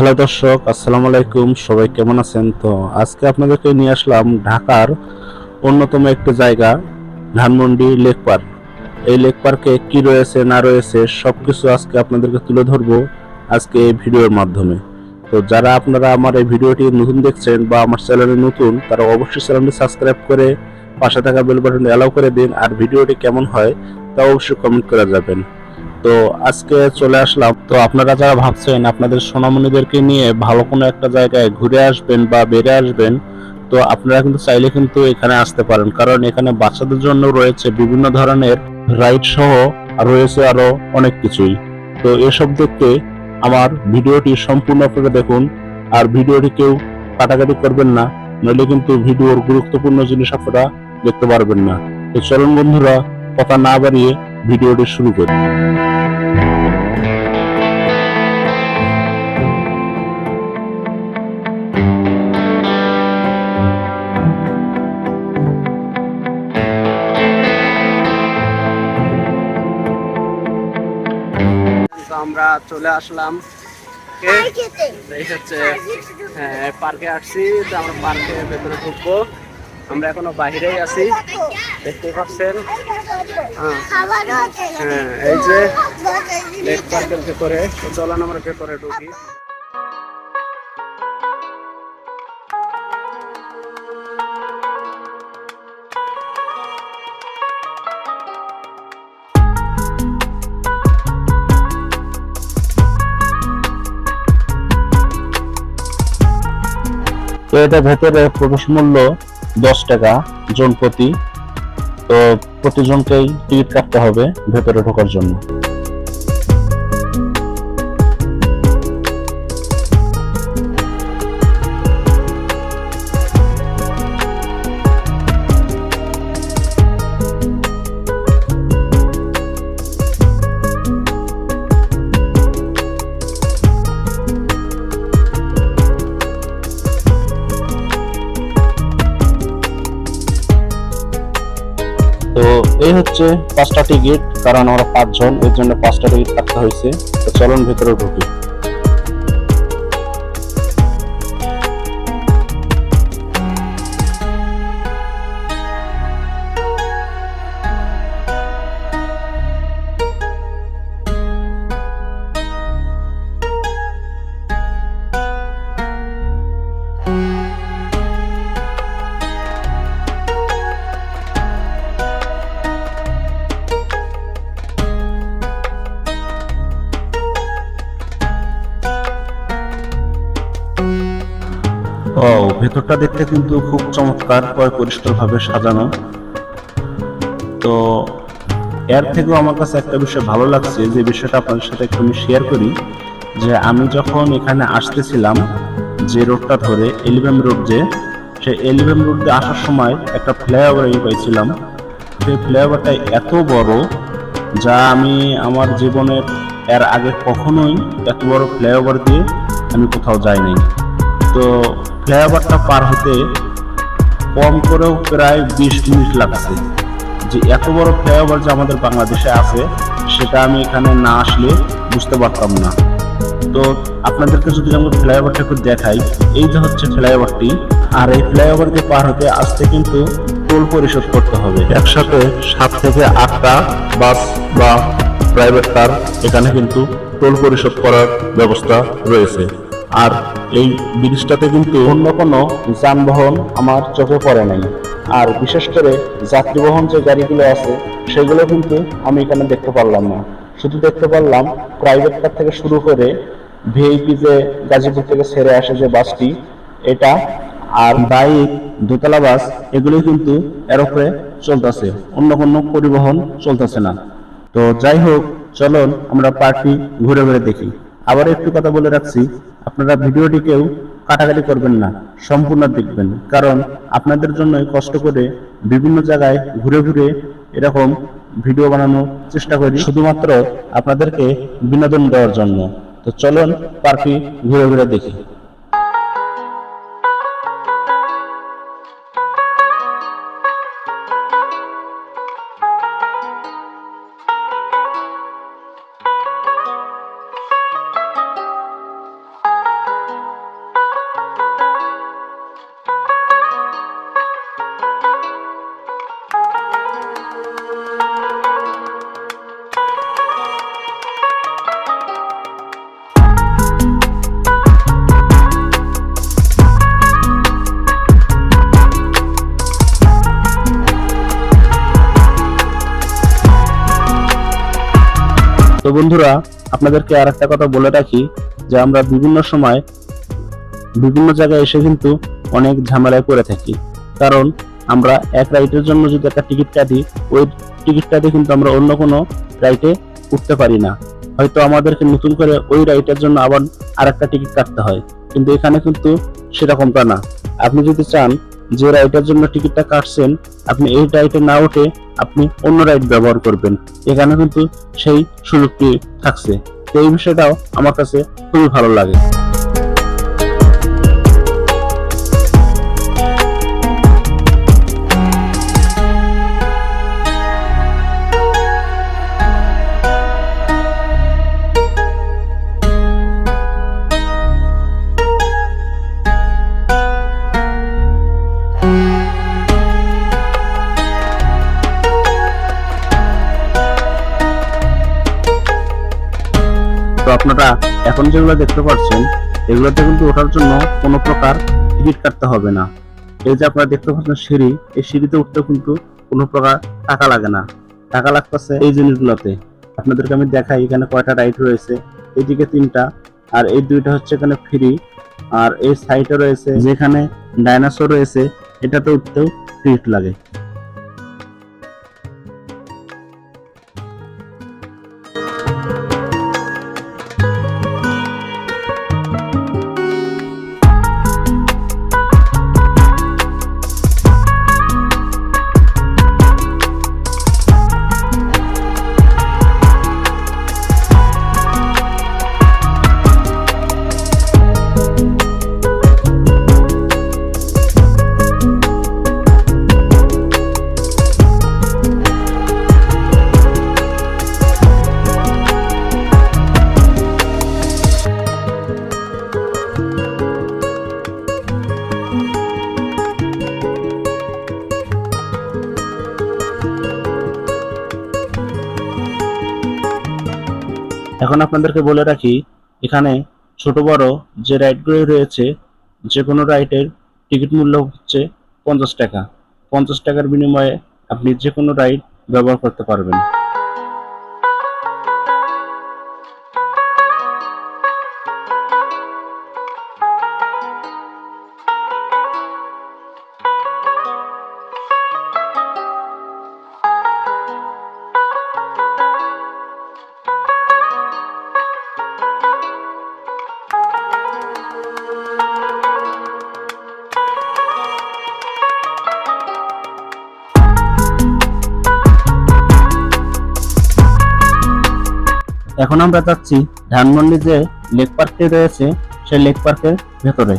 Hello দর্শক, আসসালামু আলাইকুম। সবাই কেমন আছেন? তো আজকে আপনাদেরকে নিয়ে আসলাম ঢাকার অন্যতম একটি জায়গা, ধানমন্ডি লেক পার্ক। এই লেক পার্কে কি রয়েছে, না রয়েছে সব কিছু আজকে আপনাদেরকে তুলে ধরবো আজকে এই ভিডিওর মাধ্যমে। তো যারা আপনারা আমার এই ভিডিওটি নতুন দেখছেন বা আমার চ্যানেলে নতুন, তারা অবশ্যই চ্যানেলটি সাবস্ক্রাইব করে পাশে থাকা বেল অ্যালাউ করে দিন। আর ভিডিওটি কেমন হয়, তা অবশ্যই কমেন্ট করে যাবেন তো আজকে চলে আসলাম। তো আপনারা যারা ভাবছেন আপনাদের সোনামণিদেরকে নিয়ে ভালো কোনো একটা জায়গায় ঘুরে আসবেন বা বেড়ে আসবেন, তো আপনারা কিন্তু চাইলে কিন্তু এখানে আসতে পারেন। কারণ এখানে বাচ্চাদের জন্য রয়েছে বিভিন্ন ধরনের রাইড সহ রয়েছে আরও অনেক কিছুই। তো এসব দেখতে আমার ভিডিওটি সম্পূর্ণ আপনারা দেখুন। আর ভিডিওটি কেউ কাটাকাটি করবেন না, নইলে কিন্তু ভিডিওর গুরুত্বপূর্ণ জিনিস আপনারা দেখতে পারবেন না। তো চলুন বন্ধুরা কথা না বাড়িয়ে ভিডিওটি শুরু করি। আমরা চলে আসলাম। এই হচ্ছে হ্যাঁ পার্কে আসছি, তো আমরা পার্কের ভেতরে ঢুকবো। আমরা এখনও বাইরেই আছি। দেখতে পাচ্ছেন? হ্যাঁ এই যে লেক পার্কের ভেতরে তো চলুন আমরা ভেতরে ঢুকি। তো এটা ভেতরে প্রবেশ মূল্য দশ টাকা জন প্রতি তো প্রতিজনকেই টিকিট কাটতে হবে ভেতরে ঢোকার জন্য। এই হচ্ছে পাঁচটা টিকিট, কারণ আমরা পাঁচজন, এর জন্য পাঁচটা টিকিট কাটতে হয়েছে। তো চলুন ভেতরে ঢুকি। ভেতরটা দেখতে কিন্তু খুব চমৎকার পয় পরিষ্কার ভাবে সাজানো। তো এর থেকেও আমার কাছে একটা বিষয় ভালো লাগছে, যে বিষয়টা আপনাদের সাথে একটু আমি শেয়ার করি, যে আমি যখন এখানে আসতেছিলাম যে রোডটা ধরে, এলিভেম রোড যে, সেই এলিভেম রোড দিয়ে আসার সময় একটা ফ্লাইওভার আমি পাইছিলাম। সেই ফ্লাইওভারটা এত বড়, যা আমি আমার জীবনের, এর আগে কখনোই এত বড় ফ্লাইওভার দিয়ে আমি কোথাও যাইনি। তো ফ্লাইওভারটা পার হতে কম করেও প্রায় বিশ মিনিট লাগছে। যে এত বড় ফ্লাইওভার যে আমাদের বাংলাদেশে আছে, সেটা আমি এখানে না আসলে বুঝতে পারতাম না। তো আপনাদেরকে যদি আমরা ফ্লাইওভারটা একটু দেখাই, এই যে হচ্ছে ফ্লাইওভারটি, আর এই ফ্লাইওভার দিয়ে পার হতে আসতে কিন্তু টোল পরিশোধ করতে হবে। একসাথে সাত থেকে আটটা বাস বা প্রাইভেট কার এখানে কিন্তু টোল পরিশোধ করার ব্যবস্থা রয়েছে। আর এই ব্রিজটাতে কিন্তু অন্য কোনো যানবাহন আমার চোখে পড়ে নাই। আর বিশেষ করে যাত্রীবহন যে গাড়িগুলো আছে, সেগুলো কিন্তু আমি এখানে দেখতে পারলাম না। শুধু দেখতে পারলাম প্রাইভেট কার থেকে শুরু করে ভিআইপি যে গাজীপুর থেকে ছেড়ে আসে যে বাসটি, এটা আর বাইক দোতলা বাস এগুলো কিন্তু এর উপরে চলতেছে। অন্য কোনো পরিবহন চলতেছে না। তো যাই হোক, চলুন আমরা পার্কটি ঘুরে ঘুরে দেখি। আবার একটু কথা বলে রাখছি আপনারা ভিডিওটিকেও কাটাকাটি করবেন না, সম্পূর্ণ দেখবেন। কারণ আপনাদের জন্য কষ্ট করে বিভিন্ন জায়গায় ঘুরে ঘুরে এরকম ভিডিও বানানোর চেষ্টা করি, শুধুমাত্র আপনাদেরকে বিনোদন দেওয়ার জন্য। তো চলুন পার্কটি ঘুরে ঘুরে দেখি। বন্ধুরা, আপনাদেরকে আর একটা কথা বলে রাখি যে আমরা বিভিন্ন সময় বিভিন্ন জায়গায় এসে কিন্তু অনেক ঝামেলায় পড়ে থাকি। কারণ আমরা এক রাইডের জন্য যদি একটা টিকিট কাটি ওই টিকিটটাতে কিন্তু আমরা অন্য কোনো রাইডে উঠতে পারি না। হয়তো আমাদেরকে নতুন করে ওই রাইডের জন্য আবার আরেকটা টিকিট কাটতে হয়। কিন্তু এখানে কিন্তু সেরকমটা না। আপনি যদি চান যে রাইডের জন্য টিকিটটা কাটছেন, আপনি এই রাইডে না উঠে আপনি অন্য রাইড ব্যবহার করবেন। এখানে কিন্তু সেই সুযোগটি থাকছে। তো এই বিষয়টাও আমার কাছে খুবই ভালো লাগে। আপনারা এখন যেগুলো দেখতে পাচ্ছেন, এগুলোতে কিন্তু ওঠার জন্য কোনো প্রকার টিকিট কাটতে হবে না। এই যে আপনারা দেখতে পাচ্ছেন সিঁড়ি, এই সিঁড়িতে উঠতে কিন্তু কোনো প্রকার টাকা লাগে না। টাকা লাগতেছে এই জিনিসগুলোতে। আপনাদেরকে আমি দেখাই, এখানে কয়টা রাইড রয়েছে এইদিকে তিনটা, আর এই দুইটা হচ্ছে এখানে ফ্রি, আর এই সাইডে রয়েছে যেখানে ডাইনোসর রয়েছে, এটাতে উঠতেও টিকিট লাগে। আপনাদেরকে বলে রাখি, এখানে ছোট বড় যে রাইডগুলো রয়েছে যে কোনো রাইডের টিকিট মূল্য হচ্ছে পঞ্চাশ টাকা। পঞ্চাশ টাকার বিনিময়ে আপনি যে কোনো রাইড ব্যবহার করতে পারবেন। এখন আমরা যাচ্ছি ধানমন্ডি যে লেক পার্কটি রয়েছে সেই লেক পার্কের ভেতরে।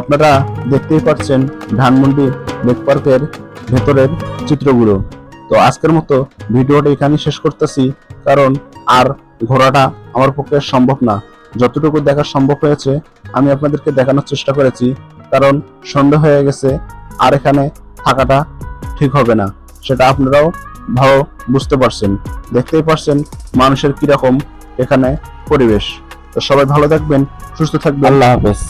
আপনারা দেখতেই পাচ্ছেন ধানমন্ডি লেক পার্কের ভেতরের চিত্রগুলো। তো আজকের মতো ভিডিওটা এখানেই শেষ করতেছি, কারণ আর ঘোরাটা আমার পক্ষে সম্ভব না। যতটুকু দেখা সম্ভব হয়েছে, আমি আপনাদেরকে দেখানোর চেষ্টা করেছি, কারণ সন্ধ্যা হয়ে গেছে আর এখানে থাকাটা ঠিক হবে না। সেটা আপনারাও ভালো বুঝতে পারছেন। দেখতেই পারছেন মানুষের কীরকম এখানে পরিবেশ। তো সবাই ভালো থাকবেন, সুস্থ থাকবেন। আল্লাহ হাফেজ।